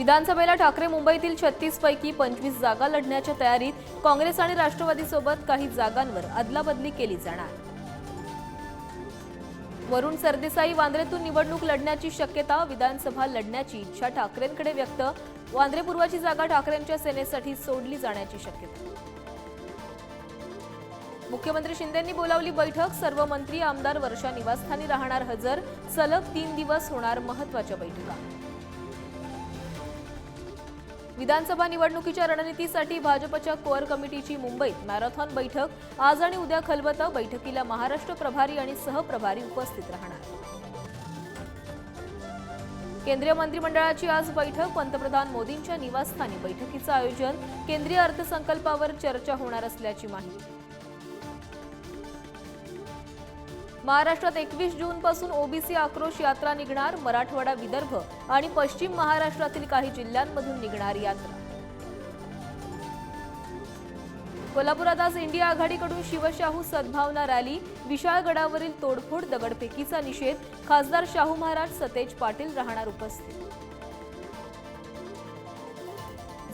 विधानसभेला ठाकरे मुंबईतील छत्तीस पैकी पंचवीस जागा लढण्याच्या तयारीत काँग्रेस आणि राष्ट्रवादीसोबत काही जागांवर अदलाबदली केली जाणार. वरुण सरदेसाई वांद्रेतून निवडणूक लढण्याची शक्यता विधानसभा लढण्याची इच्छा ठाकरेंकडे व्यक्त वांद्रे पूर्वाची जागा ठाकरेंच्या सेनेसाठी सोडली जाण्याची शक्यता. मुख्यमंत्री शिंदेंनी बोलावली बैठक सर्व मंत्री आमदार वर्षा निवासस्थानी राहणार हजर सलग तीन दिवस होणार महत्त्वाच्या बैठका. विधानसभा निवडणुकीच्या रणनीतीसाठी भाजपच्या कोअर कमिटीची मुंबईत मॅरेथॉन बैठक. आज आणि उद्या खलबत बैठकीला महाराष्ट्र प्रभारी आणि सहप्रभारी उपस्थित राहणार. केंद्रीय मंत्रिमंडळाची आज बैठक. पंतप्रधान मोदींच्या निवासस्थानी बैठकीचं आयोजन. केंद्रीय अर्थसंकल्पावर चर्चा होणार असल्याची माहिती. महाराष्ट्रात एकवीस जूनपासून ओबीसी आक्रोश यात्रा निघणार मराठवाडा विदर्भ आणि पश्चिम महाराष्ट्रातील काही जिल्ह्यांमधून निघणार यात्रा. कोल्हापुरात आज इंडिया आघाडीकडून शिवशाहू सद्भावना रॅली विशाळगडावरील तोडफोड दगडफेकीचा निषेध खासदार शाहू महाराज सतेज पाटील राहणार उपस्थित.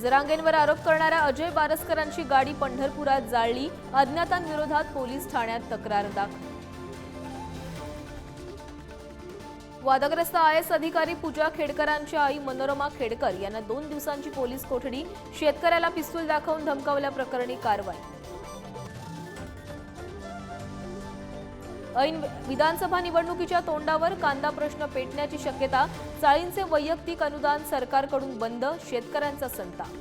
जरांगेंवर आरोप करणाऱ्या अजय बारसकरांची गाडी पंढरपुरात जाळली अज्ञातांविरोधात पोलीस ठाण्यात तक्रार दाखल. वादग्रस्त आय एस अधिकारी पूजा खेडकरांच्या आई मनोरमा खेडकर यांना दोन दिवसांची पोलीस कोठडी शेतकऱ्याला पिस्तूल दाखवून धमकावल्याप्रकरणी कारवाई. ऐन विधानसभा निवडणुकीच्या तोंडावर कांदा प्रश्न पेटण्याची शक्यता चाळींचे वैयक्तिक अनुदान सरकारकडून बंद शेतकऱ्यांचा संताप.